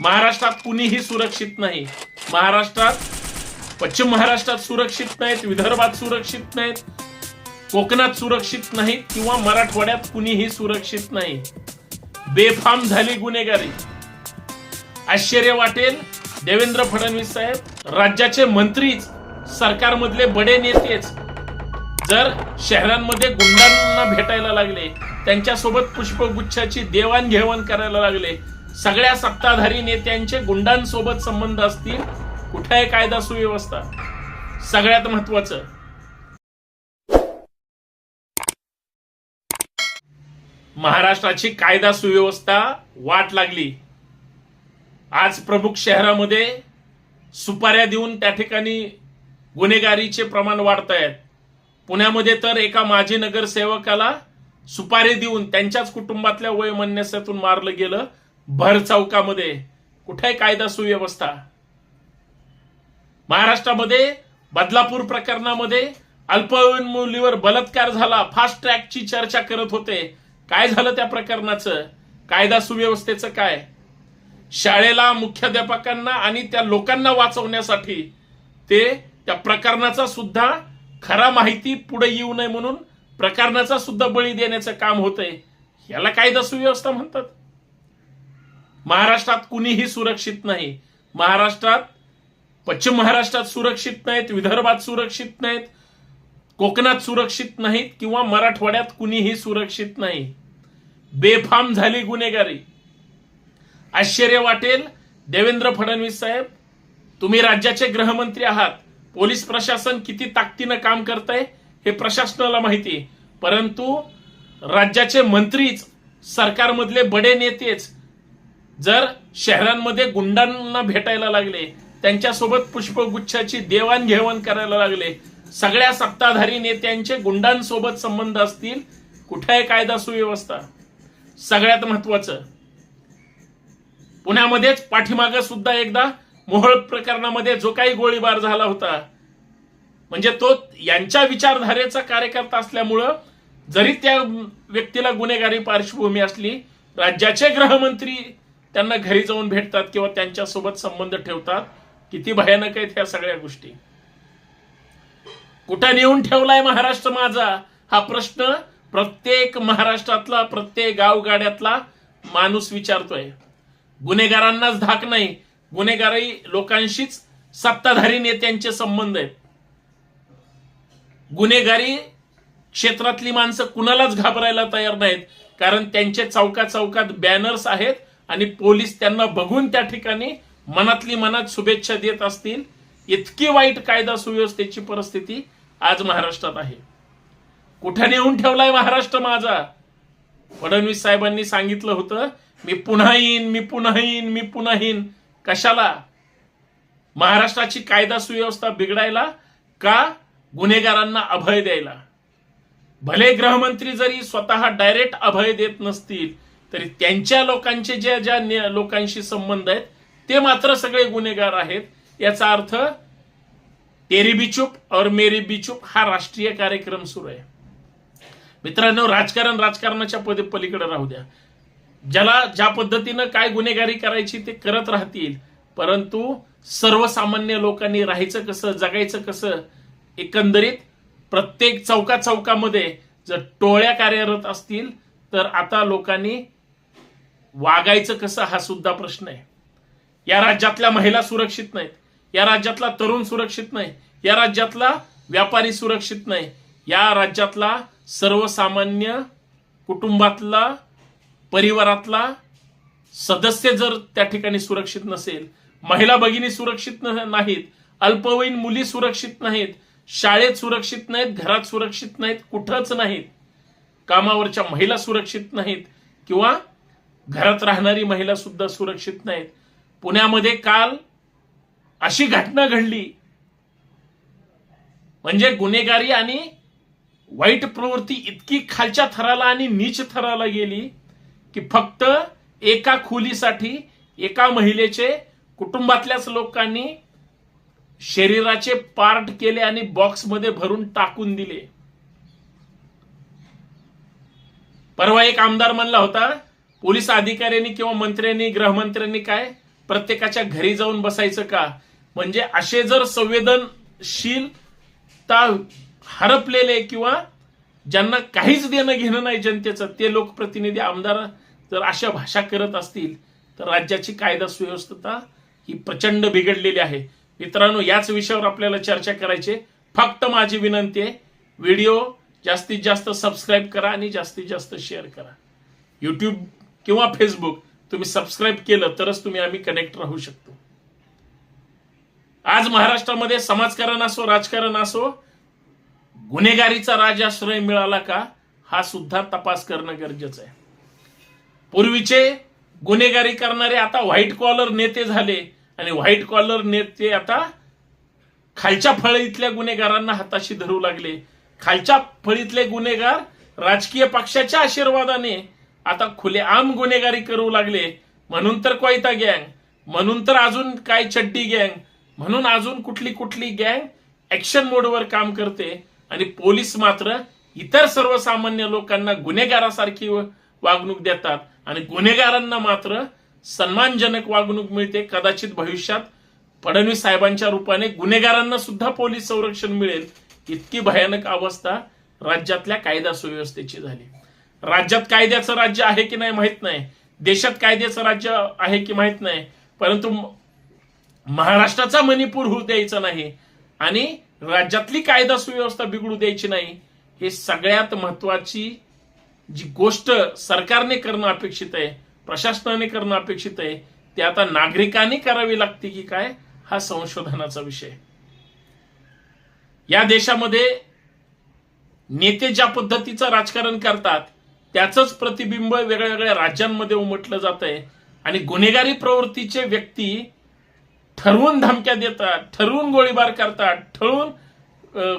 महाराष्ट्रात कुणीही सुरक्षित नाही. महाराष्ट्रात पश्चिम महाराष्ट्रात सुरक्षित नाहीत विदर्भात सुरक्षित नाहीत कोकणात सुरक्षित नाहीत किंवा मराठवाड्यात कुणीही सुरक्षित नाही. बेफाम झाली गुन्हेगारी. आश्चर्य वाटेल देवेंद्र फडणवीस साहेब राज्याचे मंत्रीच सरकारमधले बडे नेतेच जर शहरांमध्ये गुंडांना भेटायला लागले त्यांच्यासोबत पुष्पगुच्छाची देवाणघेवाण करायला लागले सगळ्या सत्ताधारी नेत्यांचे गुंडांसोबत संबंध असतील कुठे आहे कायदा सुव्यवस्था. सगळ्यात महत्वाचं. महाराष्ट्राची कायदा सुव्यवस्था वाट लागली. आज प्रमुख शहरामध्ये सुपाऱ्या देऊन त्या ठिकाणी गुन्हेगारीचे प्रमाण वाढत आहेत. पुण्यामध्ये तर एका माजी नगरसेवकाला सुपारी देऊन त्यांच्याच कुटुंबातल्या वयमनस्यातून मारलं गेलं. भर चौकामध्ये कुठे आहे कायदा सुव्यवस्था? महाराष्ट्रामध्ये बदलापूर प्रकरणामध्ये अल्पवयीन मुलीवर बलात्कार झाला फास्ट ट्रॅकची चर्चा करत होते. काय झालं त्या प्रकरणाचं? कायदा सुव्यवस्थेचं काय? शाळेला मुख्याध्यापकांना आणि त्या लोकांना वाचवण्यासाठी ते त्या प्रकरणाचा सुद्धा खरा माहिती पुढे येऊ नये म्हणून प्रकरणाचा सुद्धा बळी देण्याचं काम होतंय. याला कायदा सुव्यवस्था म्हणतात. महाराष्ट्रात कुणीही सुरक्षित नाही. महाराष्ट्रात पश्चिम महाराष्ट्रात सुरक्षित नाहीत विदर्भात सुरक्षित नाहीत कोकणात सुरक्षित नाहीत किंवा मराठवाड्यात कुणीही सुरक्षित नाही. बेफाम झाली गुन्हेगारी. आश्चर्य वाटेल देवेंद्र फडणवीस साहेब तुम्ही राज्याचे गृहमंत्री आहात. पोलीस प्रशासन किती ताकदीनं काम करतंय हे प्रशासनाला माहिती परंतु राज्याचे मंत्रीच सरकारमधले बडे नेतेच जर शहरांमध्ये गुंडांना भेटायला लागले त्यांच्यासोबत पुष्पगुच्छाची देवाणघेवाण करायला लागले सगळ्या सत्ताधारी नेत्यांचे गुंडांसोबत संबंध असतील कुठे आहे कायदा सुव्यवस्था? सगळ्यात महत्वाचं पुण्यामध्येच पाठीमागं सुद्धा एकदा मोहळ प्रकरणामध्ये जो काही गोळीबार झाला होता म्हणजे तो यांच्या विचारधारेचा कार्यकर्ता असल्यामुळं जरी त्या व्यक्तीला गुन्हेगारी पार्श्वभूमी असली राज्याचे गृहमंत्री त्यांना घरी जाऊन भेटतात किंवा त्यांच्यासोबत संबंध ठेवतात. किती भयानक आहेत ह्या सगळ्या गोष्टी. कुठं नेऊन ठेवलाय महाराष्ट्र माझा? हा प्रश्न प्रत्येक महाराष्ट्रातला प्रत्येक गावगाड्यातला माणूस विचारतोय. गुन्हेगारांनाच धाक नाही. गुन्हेगारी लोकांशीच सत्ताधारी नेत्यांचे संबंध आहेत. गुन्हेगारी क्षेत्रातली माणसं कुणालाच घाबरायला तयार नाहीत. कारण त्यांचे चौका चौकात बॅनर्स आहेत. आणि पोलीस त्यांना बघून त्या ठिकाणी मनातली मनात शुभेच्छा देत असतील. इतकी वाईट कायदा सुव्यवस्थेची परिस्थिती आज महाराष्ट्रात आहे. कुठे नेऊन ठेवलाय महाराष्ट्र माझा? फडणवीस साहेबांनी सांगितलं होतं मी पुन्हा येईन मी पुन्हा येईन मी पुन्हा येईन. कशाला? महाराष्ट्राची कायदा सुव्यवस्था बिघडायला का गुन्हेगारांना अभय द्यायला? भले गृहमंत्री जरी स्वतः डायरेक्ट अभय देत नसतील तरी त्यांच्या लोकांचे ज्या ज्या लोकांशी संबंध आहेत ते मात्र सगळे गुन्हेगार आहेत. याचा अर्थ तेरी बी चुप और मेरी बी चुप हा राष्ट्रीय कार्यक्रम सुरू आहे. मित्रांनो राजकारण राजकारणाच्या पदे पलीकडे राहू द्या. ज्याला ज्या पद्धतीनं काय गुन्हेगारी करायची ते करत राहतील. परंतु सर्वसामान्य लोकांनी राहायचं कसं जगायचं कसं एकंदरीत प्रत्येक चौका चौकामध्ये जर टोळ्या कार्यरत असतील तर आता लोकांनी वागायचं कसं हा सुद्धा प्रश्न आहे. या राज्यातल्या महिला सुरक्षित नाहीत. या राज्यातला तरुण सुरक्षित नाही. या राज्यातला व्यापारी सुरक्षित नाही. या राज्यातला सर्वसामान्य कुटुंबातला परिवारातला सदस्य जर त्या ठिकाणी सुरक्षित नसेल महिला भगिनी सुरक्षित न- नाहीत अल्पवयीन मुली सुरक्षित नाहीत शाळेत सुरक्षित नाहीत घरात सुरक्षित नाहीत कुठंच नाहीत कामावरच्या महिला सुरक्षित नाहीत किंवा घरात राहणारी महिला सुद्धा सुरक्षित नाहीत. पुण्यामध्ये काल अशी घटना घडली. म्हणजे गुन्हेगारी आणि वाईट प्रवृत्ती इतकी खालच्या थराला आणि नीच थराला गेली की फक्त एका खोलीसाठी एका महिलेचे कुटुंबातल्याच लोकांनी शरीराचे पार्ट केले आणि बॉक्समध्ये भरून टाकून दिले. परवा एक आमदार म्हणला होता पोलीस अधिकाऱ्यांनी किंवा मंत्र्यांनी गृहमंत्र्यांनी काय? प्रत्येकाच्या घरी जाऊन बसायचं का? म्हणजे असे जर संवेदनशीलता हरपलेले किंवा ज्यांना काहीच देणं घेणं नाही जनतेचं ते लोकप्रतिनिधी आमदार जर अशा भाषा करत असतील तर राज्याची कायदा सुव्यवस्था ही प्रचंड बिघडलेली आहे. मित्रांनो याच विषयावर आपल्याला चर्चा करायची फक्त माझी विनंती आहे व्हिडिओ जास्तीत जास्त सबस्क्राईब करा आणि जास्तीत जास्त शेअर करा. यूट्यूब किंवा फेसबुक तुम्ही सबस्क्राईब केलं तरच तुम्ही आम्ही कनेक्ट राहू शकतो. आज महाराष्ट्रामध्ये समाजकारण असो राजकारण असो गुन्हेगारीचा राजाश्रय मिळाला का हा सुद्धा तपास करणं गरजेचं आहे. पूर्वीचे गुन्हेगारी करणारे आता व्हाईट कॉलर नेते झाले आणि व्हाईट कॉलर नेते आता खालच्या फळीतल्या गुन्हेगारांना हाताशी धरू लागले. खालच्या फळीतले गुन्हेगार राजकीय पक्षाच्या आशीर्वादाने आता खुलेआम गुन्हेगारी करू लागले म्हणून तर कोयता गँग म्हणून तर अजून काय चड्डी गँग म्हणून अजून कुठली कुठली गँग ऍक्शन मोडवर काम करते. आणि पोलीस मात्र इतर सर्वसामान्य लोकांना गुन्हेगारासारखी वागणूक देतात. आणि गुन्हेगारांना मात्र सन्मानजनक वागणूक मिळते. कदाचित भविष्यात फडणवीस साहेबांच्या रूपाने गुन्हेगारांना सुद्धा पोलीस संरक्षण मिळेल. इतकी भयानक अवस्था राज्यातल्या कायदा सुव्यवस्थेची झाली. राज्यात कायद्याचं राज्य आहे की नाही माहीत नाही. देशात कायद्याचं राज्य आहे की माहीत नाही. परंतु महाराष्ट्राचा मणिपूर होऊ द्यायचा नाही आणि राज्यातली कायदा सुव्यवस्था बिघडू द्यायची नाही हे सगळ्यात महत्वाची जी गोष्ट सरकारने करणं अपेक्षित आहे प्रशासनाने करणं अपेक्षित आहे ते आता नागरिकांनी करावी लागते की काय हा संशोधनाचा विषय. या देशामध्ये नेते ज्या पद्धतीचं राजकारण करतात त्याचंच प्रतिबिंब वेगळ्या वेगळ्या राज्यांमध्ये उमटलं जात आहे आणि गुन्हेगारी प्रवृत्तीचे व्यक्ती ठरवून धमक्या देतात ठरवून गोळीबार करतात ठरवून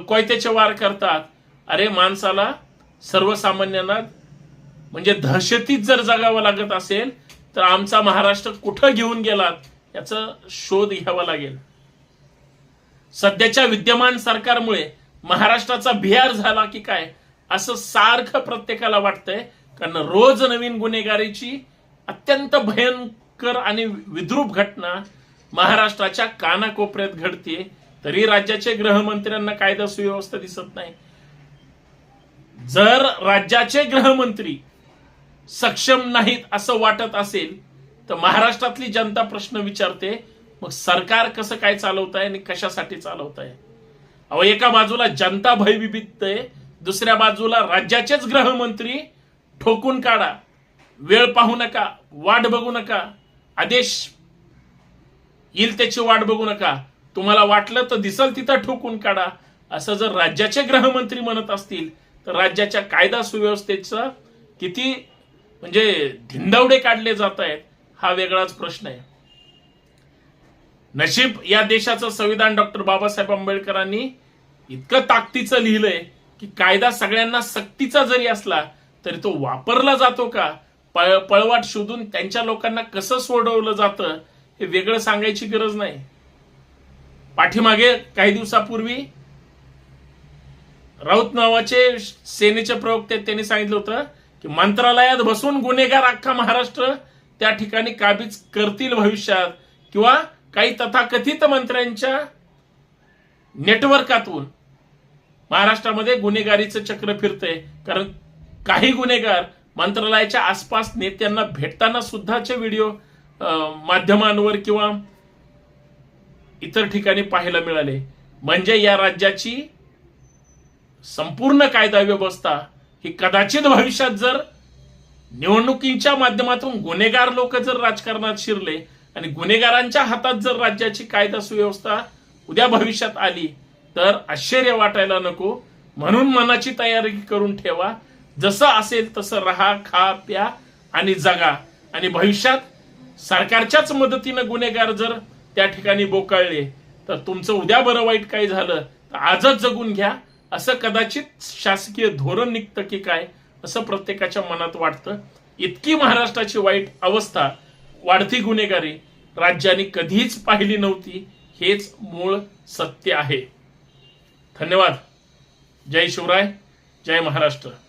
कोयत्याचे वार करतात. अरे माणसाला सर्वसामान्यांना म्हणजे दहशतीत जर जगावं लागत असेल तर आमचा महाराष्ट्र कुठं घेऊन गेलात याचा शोध घ्यावा लागेल. सध्याच्या विद्यमान सरकारमुळे महाराष्ट्राचा बिहार झाला की काय? असं सारखं प्रत्येकाला वाटतंय. कारण रोज नवीन गुन्हेगारीची अत्यंत भयंकर आणि विद्रूप घटना महाराष्ट्राच्या कानाकोपऱ्यात घडते तरी राज्याचे गृहमंत्र्यांना कायदा सुव्यवस्था दिसत नाही. जर राज्याचे गृहमंत्री सक्षम नाहीत असं वाटत असेल तर महाराष्ट्रातली जनता प्रश्न विचारते मग सरकार कसं काय चालवत आहे आणि कशासाठी चालवत आहे अहो एका बाजूला जनता भयभीत आहे दुसऱ्या बाजूला राज्याचेच गृहमंत्री ठोकून काढा. वेळ पाहू नका वाट बघू नका. आदेश येईल त्याची वाट बघू नका. तुम्हाला वाटलं तर दिसल तिथं ठोकून काढा. असं जर राज्याचे गृहमंत्री म्हणत असतील तर राज्याच्या कायदा सुव्यवस्थेचा किती म्हणजे धिंडवडे काढले जात आहेत हा वेगळाच प्रश्न आहे. नशीब या देशाचं संविधान डॉक्टर बाबासाहेब आंबेडकरांनी इतकं ताकदीचं लिहिलंय की कायदा सगळ्यांना सक्तीचा जरी असला तरी तो वापरला जातो का? पळ पळवाट शोधून त्यांच्या लोकांना कसं सोडवलं जातं हे वेगळं सांगायची गरज नाही. पाठीमागे काही दिवसापूर्वी राऊत नावाचे सेनेचे प्रवक्ते त्यांनी सांगितलं होतं की मंत्रालयात बसून गुन्हेगार अख्खा महाराष्ट्र त्या ठिकाणी काबीज करतील भविष्यात किंवा काही तथाकथित मंत्र्यांच्या नेटवर्कातून महाराष्ट्रामध्ये गुन्हेगारीचं चक्र फिरतंय. कारण काही गुन्हेगार मंत्रालयाच्या आसपास नेत्यांना भेटताना सुद्धाचे व्हिडिओ माध्यमांवर किंवा इतर ठिकाणी पाहायला मिळाले. म्हणजे या राज्याची संपूर्ण कायदा व्यवस्था ही कदाचित भविष्यात जर निवडणुकीच्या माध्यमातून गुन्हेगार लोक जर राजकारणात शिरले आणि गुन्हेगारांच्या हातात जर राज्याची कायदा सुव्यवस्था उद्या भविष्यात आली तर आश्चर्य वाटायला नको. म्हणून मनाची तयारी करून ठेवा. जसं असेल तसं राहा खा प्या आणि जगा. आणि भविष्यात सरकारच्याच मदतीनं गुन्हेगार जर त्या ठिकाणी बोकाळले तर तुमचं उद्या बरं वाईट काय झालं तर आजच जगून घ्या. असं कदाचित शासकीय धोरण निघतं की काय असं प्रत्येकाच्या मनात वाटतं. इतकी महाराष्ट्राची वाईट अवस्था वाढती गुन्हेगारी राज्याने कधीच पाहिली नव्हती. हेच मूळ सत्य आहे. धन्यवाद. जय शिवराय जय महाराष्ट्र.